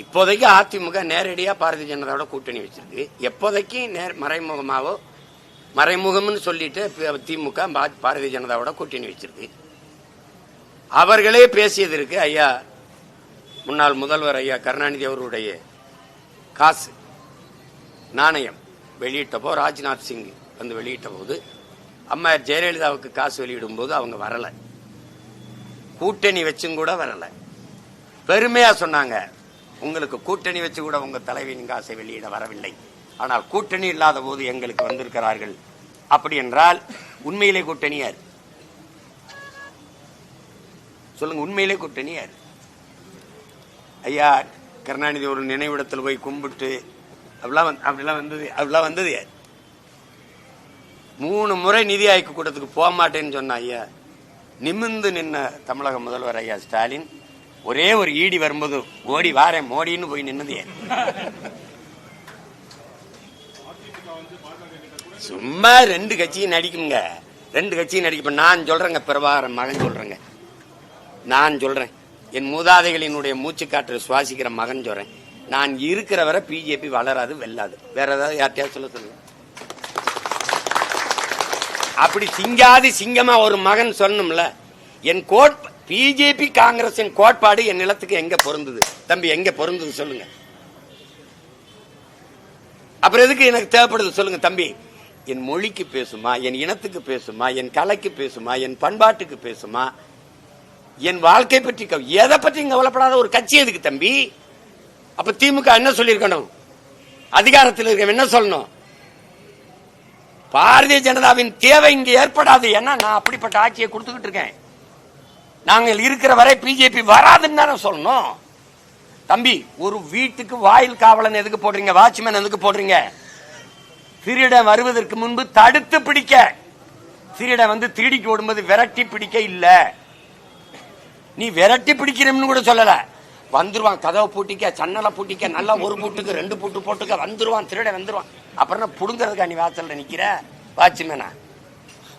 இப்போதைக்கு அதிமுக நேரடியாக பாரதிய ஜனதாவோட கூட்டணி வச்சிருக்கு. எப்போதைக்கு நேர் மறைமுகமாவோ மறைமுகம்னு சொல்லிட்டு திமுக பாரதிய ஜனதாவோட கூட்டணி வச்சிருக்கு. அவர்களே பேசியதற்கு ஐயா முன்னாள் முதல்வர் ஐயா கருணாநிதி அவருடைய காசு நாணயம் வெளியிட்டப்போ ராஜ்நாத் சிங் வந்து வெளியிட்ட போது அம்மா ஜெயலலிதாவுக்கு காசு வெளியிடும் போது அவங்க வரலை. கூட்டணி வச்சும் கூட வரலை. பெருமையா சொன்னாங்க. உங்களுக்கு கூட்டணி வச்சு கூட உங்க தலைவியின் காசை வெளியிட வரவில்லை. ஆனால் கூட்டணி இல்லாத போது எங்களுக்கு வந்திருக்கிறார்கள். அப்படி என்றால் உண்மையிலே கூட்டணி யார் சொல்லுங்க உண்மையிலே கூட்டணி யார் ஐயா கருணாநிதி ஒரு நினைவிடத்தில் போய் கும்பிட்டு அப்படிலாம் வந்து- அப்படிலாம் வந்தது அப்படிலாம் வந்தது யார்? மூணு முறை நிதி ஆய்வு கூட்டத்துக்கு போக மாட்டேன்னு சொன்ன ஐயா நிமிர்ந்து நின்ன தமிழக முதல்வர் ஐயா ஸ்டாலின் ஒரே ஒரு ஈடி வரும்போது ஓடி வாரேன் மோடின்னு போய் நின்னது. சும்மா ரெண்டு கட்சியும் நடிக்குங்க. ரெண்டு கட்சியும் நடிக்க நான் சொல்றேங்க பிரபாகரன் மகன் சொல்றேங்க. நான் சொல்றேன். என் மூதாதைகளினுடைய மூச்சு காற்று சுவாசிக்கிற மகன் சொல்றேன். நான் இருக்கிற வரை பிஜேபி வளராது வெல்லாது. வேற ஏதாவது யார்ட்டையாவது சொல்ல சொல்லுங்க. அப்படி சிங்காதி சிங்கமா ஒரு மகன் சொன்னோம்ல என் கோட் பிஜேபி காங்கிரசின் கோட்பாடு என் நிலத்துக்கு எங்க பொருந்தது? தம்பி எங்க பொருந்தது சொல்லுங்க. அப்புறம் எதுக்கு எனக்கு தேவைப்படுது சொல்லுங்க தம்பி? என் மொழிக்கு பேசுமா என் இனத்துக்கு பேசுமா என் கலைக்கு பேசுமா என் பண்பாட்டுக்கு பேசுமா? என் வாழ்க்கை பற்றி கவ- எதை பற்றி கவலைப்படாத ஒரு கட்சி எதுக்கு தம்பி? அப்ப திமுக என்ன சொல்லியிருக்கணும்? அதிகாரத்தில் இருக்க என்ன சொல்லணும்? பாரதிய ஜனதாவின் தேவை இங்க ஏற்படாது. ஏன்னா நான் அப்படிப்பட்ட ஆட்சியை கொடுத்துக்கிட்டு இருக்கேன். நாங்கள் இருக்கிற வரை பிஜேபி வராதுன்னு தானே சொல்லணும். தம்பி ஒரு வீட்டுக்கு வாயில் காவலன் எதுக்கு போடுறீங்க? வாட்ச்மேன் எதுக்கு போடுறீங்க? திருடன் வருவதற்கு முன்பு தடுத்து பிடிக்க. திருடன் வந்து திருடிக்கு ஓடும்போது விரட்டி பிடிக்க இல்ல. நீ விரட்டி பிடிக்கிறோம்னு கூட சொல்லல. வந்துருவான் கதவை பூட்டிக்க சன்னலை பூட்டிக்க நல்லா ஒரு பூட்டுக்கு ரெண்டு பூட்டு போட்டுக்க வந்துருவான் திருடன் வந்துருவான். அப்புறம் புடுங்கிறதுக்கா நீ வாசல்ல நிக்கிற? வாட்ச்மேனா?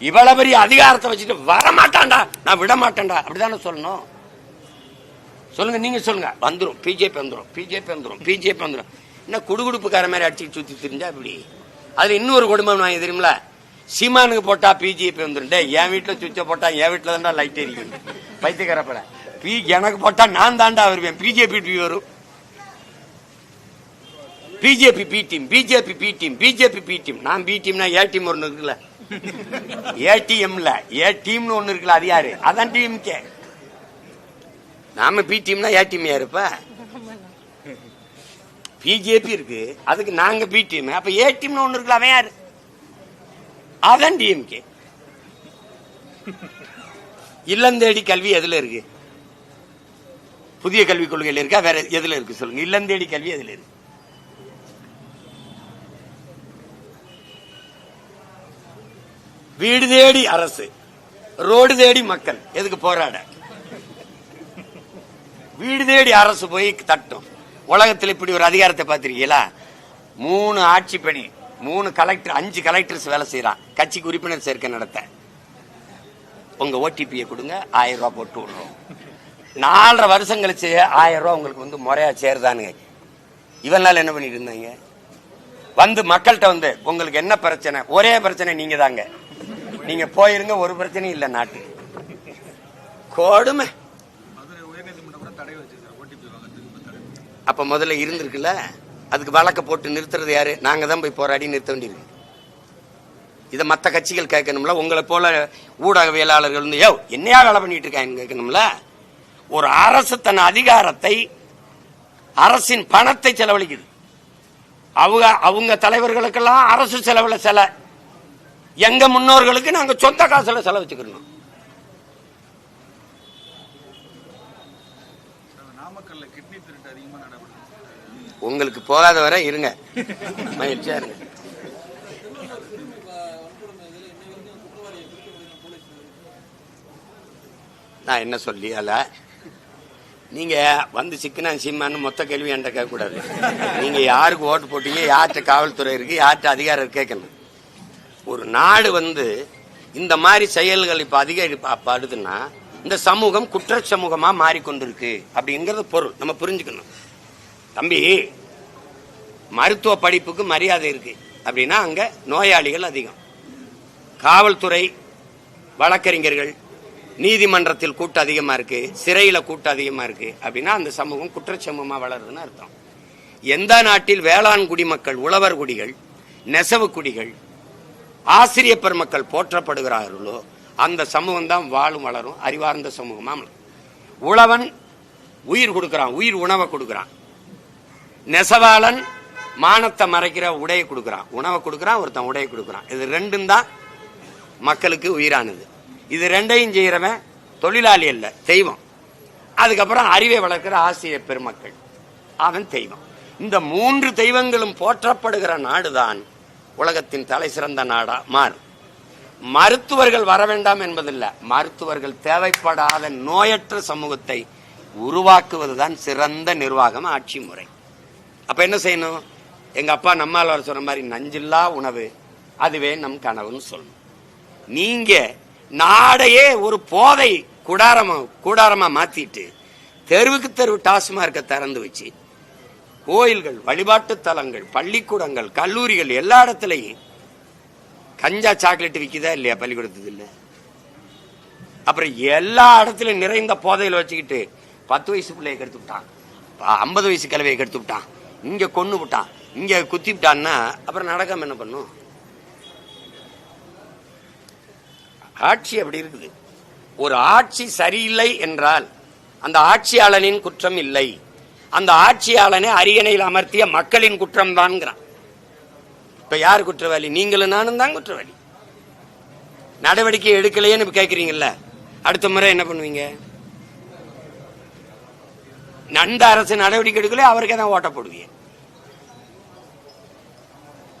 இவ்வளவு பெரிய அதிகாரத்தை வச்சுட்டு வரமாட்டான்டா நான் விட மாட்டேன்டா அப்படிதானே சொல்லணும்? சொல்லுங்க நீங்க சொல்லுங்க. வந்துடும் பிஜேபி வந்துடும் பிஜேபி வந்துடும் பிஜேபி வந்துடும் என்ன குடுகுடுப்புக்கார மாதிரி அடிச்சு சுத்தி தெரிஞ்சா இப்படி அதுல இன்னொரு குடும்பம் நான் தெரியுமில சீமானுக்கு போட்டா பிஜேபி வந்துரும். டே என் வீட்டுல சுவிட்ச போட்டா என் வீட்டுல தான்டா லைட் எரிக்கும். பைத்தியக்காரப்பட. பி எனக்கு போட்டா நான் தாண்டா வருவேன். பிஜேபி டி வரும். BJP B team BJP B team BJP B team. நான் பி டீம்னா ஏ டீம் ஒன்று இருக்குல்ல. ஏடிஎம்ல ஏ டீம்னு ஒன்னு இருக்குல்ல அது யாரு? அதான் டீம் கே நாம பி டீம்னா ஏ டீம் யாருப்ப பிஜேபி இருக்கு அதுக்கு நாங்க பி டீம். அப்ப ஏ டீம்னு ஒண்ணு இருக்குல்ல அவன் யாரு? அதான் டிஎம்கே இல்லந்தேடி கல்வி எதுல இருக்கு? புதிய கல்விக் கொள்கையில் இருக்கா? வேற எதுல இருக்கு சொல்லுங்க. இல்லந்தேடி கல்வி எதுல இருக்கு? வீடு தேடி அரசு ரோடு தேடி மக்கள். எதுக்கு போராட? வீடு தேடி அரசு போய் தட்டும். உலகத்தில் இப்படி ஒரு அதிகாரத்தை பார்த்திருக்கீங்களா? மூணு ஆட்சி பணி மூணு கலெக்டர் அஞ்சு கலெக்டர்ஸ் வேலை செய்யறான் கட்சிக்கு உறுப்பினர் சேர்க்கை நடத்த. உங்க ஓடிபியை கொடுங்க ஆயிரம் ரூபாய் போட்டு விடுறோம். நாலரை வருஷம் கழிச்சு ஆயிரம் ரூபாய் உங்களுக்கு வந்து முறையா சேருதானுங்க. இவன் நாள் என்ன பண்ணிட்டு இருந்தாங்க? வந்து மக்கள்கிட்ட வந்து உங்களுக்கு என்ன பிரச்சனை? ஒரே பிரச்சனை நீங்க தாங்க நீங்க போயிருங்க ஒரு பிரச்சனையும் இல்ல நாட்டு. கொடுமை. அப்ப முதல்ல இருந்திருக்குல்ல? அதுக்கு வழக்க போட்டு நிறுத்துறது யாரு? நாங்க தான் போய் போராடி நிறுத்த வேண்டியிருக்கு. இதை மத்த கட்சிகள் கேட்கணும்ல? உங்களை போல ஊடகவியலாளர்கள் வந்து யோ என்னையா வேலை பண்ணிட்டு இருக்காங்க கேட்கணும்ல? ஒரு அரசு தன் அதிகாரத்தை அரசின் பணத்தை செலவழிக்குது. அவங்க அவங்க தலைவர்களுக்கெல்லாம் அரசு செலவுல செல. எங்க முன்னோர்களுக்கு நாங்க சொந்த காசுல நடைபெறுது உங்களுக்கு போகாத வரை இருங்க. மகிழ்ச்சியா இருங்க. நான் என்ன சொல்லி அல்ல நீங்க வந்து சிக்கனா சீமான்னு மொத்த கேள்வி என்கிட்ட கேட்க கூடாது நீங்க யாருக்கு ஓட்டு போட்டீங்க யார்கிட்ட காவல்துறை இருக்கு யார்கிட்ட அதிகாரம் இருக்கு கேட்கணும். ஒரு நாடு வந்து இந்த மாதிரி செயல்கள் இப்போ அதிகப்படுதுன்னா இந்த சமூகம் குற்ற சமூகமாக மாறிக்கொண்டிருக்கு அப்படிங்கிறது பொருள். நம்ம புரிஞ்சுக்கணும். தம்பி மருத்துவ படிப்புக்கு மரியாதை இருக்கு அப்படின்னா அங்கே நோயாளிகள் அதிகம். காவல்துறை வழக்கறிஞர்கள் நீதிமன்றத்தில் கூட்டம் அதிகமாக இருக்கு சிறையில் கூட்டம் அதிகமாக இருக்கு அப்படின்னா அந்த சமூகம் குற்றச்சமூகமாக வளருதுன்னு அர்த்தம். எந்த நாட்டில் வேளாண் குடிமக்கள் உழவர் குடிகள் நெசவு குடிகள் ஆசிரிய பெருமக்கள் போற்றப்படுகிறார்களோ அந்த சமூகம் தான் வாழும் வளரும் அறிவார்ந்த சமூகமா உழவன் உயிர் கொடுக்குறான் உயிர் உணவை கொடுக்குறான். நெசவாளன் மானத்தை மறைக்கிற உடையை கொடுக்குறான். உணவை கொடுக்குறான் ஒருத்தன் உடையை கொடுக்குறான். இது ரெண்டும் தான் மக்களுக்கு உயிரானது. இது ரெண்டையும் செய்கிறவன் தொழிலாளி அல்ல தெய்வம். அதுக்கப்புறம் அறிவை வளர்க்கிற ஆசிரியர் பெருமக்கள். அவன் தெய்வம். இந்த மூன்று தெய்வங்களும் போற்றப்படுகிற நாடுதான் உலகத்தின் தலை சிறந்த நாடா? மாறும் மருத்துவர்கள் வர வேண்டாம் என்பதில்லை. மருத்துவர்கள் தேவைப்படாத நோயற்ற சமூகத்தை உருவாக்குவதுதான் சிறந்த நிர்வாகம் ஆட்சி முறை. அப்ப என்ன செய்யணும்? எங்க அப்பா நம்மால் வர சொன்ன மாதிரி நஞ்சில்லா உணவு அதுவே நம் கனவுன்னு சொல்லணும். நீங்க நாடையே ஒரு போதை கூடாரமா கூடாரமா மாத்திட்டு தெருவுக்கு தெருவு டாஸ்மார்க்க திறந்து வச்சு கோயில்கள் வழிபாட்டு தலங்கள் பள்ளிக்கூடங்கள் கல்லூரிகள் எல்லா இடத்துலையும் கஞ்சா சாக்லேட் விற்கிதா இல்லையா பள்ளிக்கூடத்துக்கு இல்ல? அப்புறம் எல்லா இடத்துலையும் நிறைந்த போதையில் வச்சுக்கிட்டு பத்து வயசு பிள்ளைய கெடுத்து விட்டான். ஐம்பது வயசு கலவையை கெடுத்து விட்டான். இங்க கொண்டு விட்டான். இங்க குத்தி விட்டான்னா அப்புறம் நடக்காம என்ன பண்ணும்? ஆட்சி அப்படி இருக்குது. ஒரு ஆட்சி சரியில்லை என்றால் அந்த ஆட்சியாளனின் குற்றம் இல்லை. அந்த ஆட்சியாளனை அரியணையில் அமர்த்திய மக்களின் குற்றம் தான்ங்கிறான் இப்ப யார் குற்றவாளி? நீங்களும் நானும் தான் குற்றவாளி. நடவடிக்கை எடுக்கலையேன்னு கேட்குறீங்கல்ல அடுத்த முறை என்ன பண்ணுவீங்க? நந்த அரசு நடவடிக்கை எடுக்கல அவருக்கே தான் ஓட்ட போடுவீங்க.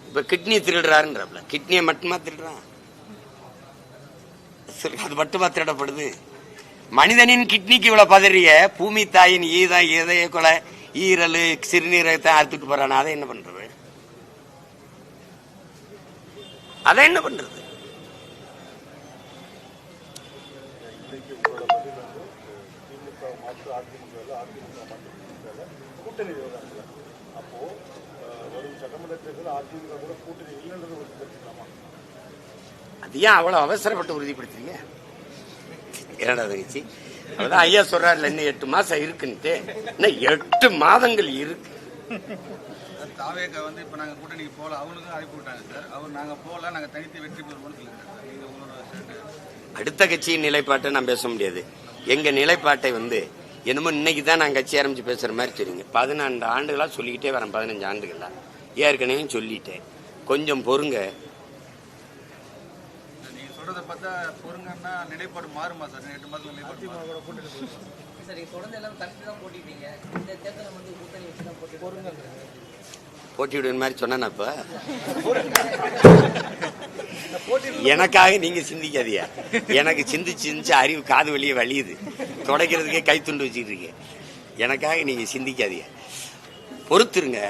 இப்ப கிட்னி திருடுறாருன்றப்பல கிட்னியை மட்டுமா திருடுறான்? சரி, அது மட்டுமா திருடப்படுது? மனிதனின் கிட்னிக்கு இவ்வளவு பதறிய பூமி தாயின் ஈதான் இதய கொலை ஈரல் சிறுநீரகத்தை அறுத்துட்டு போறான் அதை என்ன பண்றது? அதை என்ன பண்றது? அது ஏன் அவ்வளவு அவசரப்பட்டு உறுதிப்படுத்துறீங்க? என்னடா தங்கச்சி அதான் ஐயா சொல்றாருல இன்னும் எட்டு மாசம் இருக்குன்ட்டு. இன்னும் எட்டு மாதங்கள் இருக்கு. தாவேக்கா வந்து இப்ப கூட்டணிக்கு விட்டாங்க சார். அவர் தனித்து வெற்றி பெறுவோம்னு அடுத்த கட்சியின் நிலைப்பாட்டை நான் பேச முடியாது. எங்க நிலைப்பாட்டை வந்து என்னமோ இன்னைக்கு தான் நான் கட்சி ஆரம்பிச்சு பேசுற மாதிரி தெரியுங்க. பதினான்கு ஆண்டுகளா சொல்லிக்கிட்டே வரேன் பதினஞ்சு ஆண்டுகளா ஏற்கனவே சொல்லிட்டேன். கொஞ்சம் பொறுங்க. சொல்றத பார்த்தா பொறுங்கன்னா நிலைப்பாடு மாறுமா சார்? எட்டு மாதம் நிலைப்பாடு மாறுமா? சரி தொடர்ந்து எல்லாம் தனித்து தான் போட்டிட்டீங்க இந்த தேர்தலில் வந்து கூட்டணி வச்சு தான் போட்டி போடுங்க போட்டி விடுற மாதிரி சொன்னா இப்ப? எனக்காக நீங்க சிந்திக்காதீங்க. எனக்கு சிந்திச்சு சிந்திச்சு அறிவு காது வழியே வலியுது துடைக்கிறதுக்கே கை துண்டு வச்சுட்டு இருக்கேன் எனக்காக நீங்க சிந்திக்காதீங்க. பொறுத்துருங்க.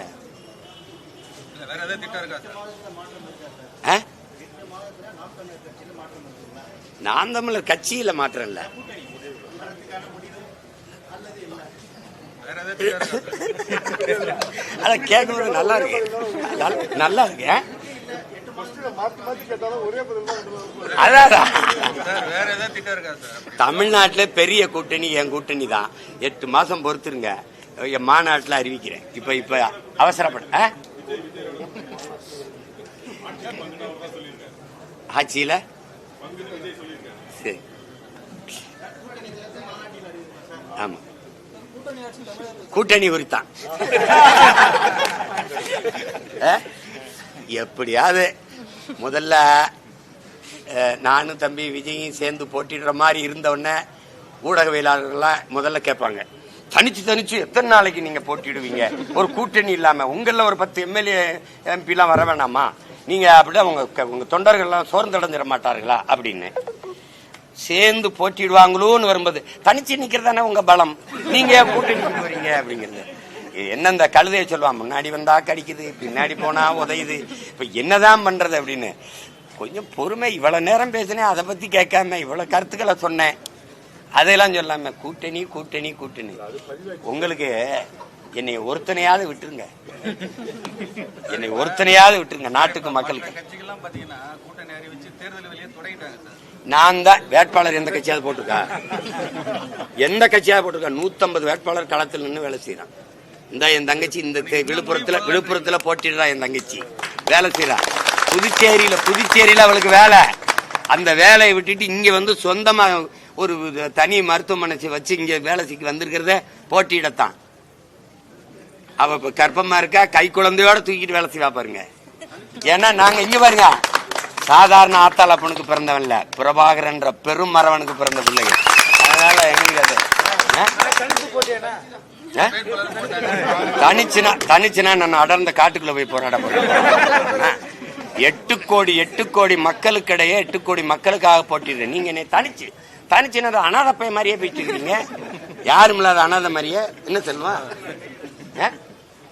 வேற ஏதாவது திட்டம் இருக்கா சார்? நான் தமிழர் கட்சியில மாற்றம் இல்ல. அத கேட்கறது நல்லா இருக்கு. நல்ல- இருக்கு. தமிழ்நாட்டுல பெரிய கூட்டணி என் கூட்டணி தான். எட்டு மாசம் பொறுத்துருங்க. என் மாநாட்டுல அறிவிக்கிறேன். இப்ப இப்ப அவசரப்பட? ஆட்சியில்? சரி. ஆமாம் கூட்டணி உரித்தான். எப்படியாவது முதல்ல நானும் தம்பி விஜயும் சேர்ந்து போட்டிடுற மாதிரி இருந்தவுடனே ஊடகவியலாளர்கள்லாம் முதல்ல கேட்பாங்க. தனிச்சு தனிச்சு எத்தனை நாளைக்கு நீங்க போட்டிடுவீங்க ஒரு கூட்டணி இல்லாம. உங்கள ஒரு பத்து எம்எல்ஏ எம்பிலாம் வர வேணாமா? நீங்க அப்படி உங்க க- உங்க தொண்டர்கள்லாம் சோர்ந்தடைஞ்சிட மாட்டார்களா அப்படின்னு. சேர்ந்து போட்டிடுவாங்களோன்னு வரும்போது தனிச்சு நிக்கிறதானே உங்க பலம்? நீங்க கூட்டிட்டு கூட்டணிக்கு வரீங்க அப்படிங்கிறது. என்ன இந்த கழுதையை சொல்லுவான் முன்னாடி வந்தா கடிக்குது பின்னாடி போனா உதையுது. இப்ப என்னதான் பண்றது அப்படின்னு. கொஞ்சம் பொறுமை இவ்வளவு நேரம் பேசினேன் அதை பத்தி கேட்காம இவ்வளவு கருத்துக்களை சொன்னேன். அதையெல்லாம் சொல்லாம கூட்டணி கூட்டணி கூட்டணி. உங்களுக்கு என்னை ஒருத்தனையாவது விட்டுருங்க. என்னை ஒருத்தனையாவது விட்டுருங்க நாட்டுக்கு மக்களுக்கு. நான் தான் வேட்பாளர் எந்த கட்சியாவது போட்டிருக்கா? எந்த கட்சியாவது போட்டிருக்கா? நூத்தம்பது வேட்பாளர் களத்தில் நின்று வேலை செய்யறான் இந்த என் தங்கச்சி இந்த விழுப்புரத்துல விழுப்புரத்துல போட்டிடுறா என் தங்கச்சி. வேலை செய்யறா புதுச்சேரியில புதுச்சேரியில அவளுக்கு வேலை. அந்த வேலையை விட்டுட்டு இங்க வந்து சொந்தமா ஒரு தனி மருத்துவமனை வச்சு இங்க வேலை செய்ய வந்திருக்கிறத போட்டியிடத்தான். அவ கர்ப்பமா இருக்கா? கை குழந்தையோட தூக்கிட்டு வேலை செய்வா பாருங்க. ஏன்னா நாங்க இங்க பாருங்க. சாதாரண ஆத்தாள் அப்பனுக்கு இல்ல. பிரபாகரன்ற பெரும் மரவனுக்கு பிறந்த பிள்ளைங்க. அதனால எங்களுக்கு அது? ஆ? தனிச்சுனா தனிச்சுனா நான் அடர்ந்த காட்டுக்குள்ள போய் போராட போறேன். எட்டு கோடி எட்டு கோடி மக்களுக்கிடையே எட்டு கோடி மக்களுக்காக போட்டிடுறேன். நீங்க என்னை தனிச்சு தனிச்சுனா அனாதை மாதிரியே போயிட்டு இருக்கீங்க. யாரும் இல்லாத அனாதை மாதிரியே என்ன சொல்லுவா? ஆ?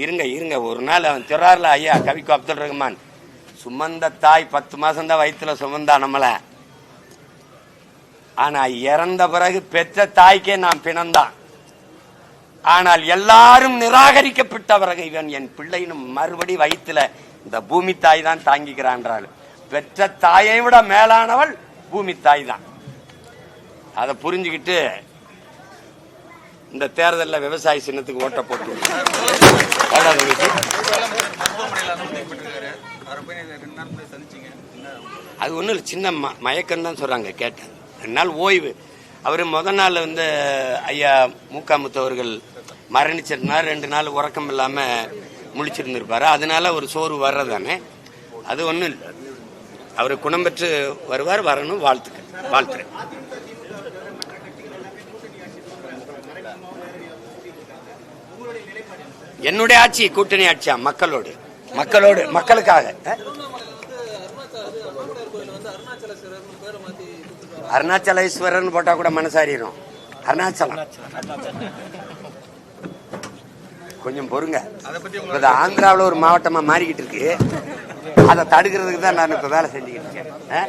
இருங்க இருங்க. ஒரு நாள் அவன் திறார்ல ஐயா கவிக்கு அப்துல் ரஹ்மான். சுமந்த தாய் பத்து மாசம் தான் வயிற்றுல சுமந்தா ஆனால் இறந்த பிறகு பெற்ற தாய்க்கே நான் பிணந்தான். ஆனால் எல்லாரும் நிராகரிக்கப்பட்ட பிறகு இவன் என் பிள்ளைனும் மறுபடி வயிற்றுல இந்த பூமி தாய் தான் தாங்கிக்கிறான்றாள். பெற்ற தாயை விட மேலானவள் பூமி தாய் தான். அதை புரிஞ்சுக்கிட்டு இந்த தேர்தலில் விவசாய சின்னத்துக்கு ஓட்ட போட்டு. அது ஒன்றும் இல்லை சின்ன ம மயக்கம் தான் சொல்கிறாங்க கேட்டேன். ரெண்டு நாள் ஓய்வு. அவர் முத நாள் வந்து ஐயா மூக்காமுத்து அவர்கள் மரணிச்சிருந்தார். ரெண்டு நாள் உறக்கம் இல்லாமல் முழிச்சிருந்திருப்பாரு. அதனால ஒரு சோர்வு வர்றதானே. அது ஒன்றும் இல்லை. அவர் குணம் பெற்று வருவார் வரணும் வாழ்த்துக்கள். வாழ்த்துறேன் என்னுடைய ஆட்சி கூட்டணி ஆட்சியா? மக்களோடு. மக்களோடு மக்களுக்காக. அருணாச்சலேஸ்வரர்னு போட்டா கூட மனசாரிடும் அருணாச்சலம். கொஞ்சம் பொறுங்க. அது ஆந்திராவில் ஒரு மாவட்டமா மாறிக்கிட்டு இருக்கு. அதை தடுக்கிறதுக்கு தான் நான் இப்ப வேலை செஞ்சுக்கிட்டு இருக்கேன். ஆ?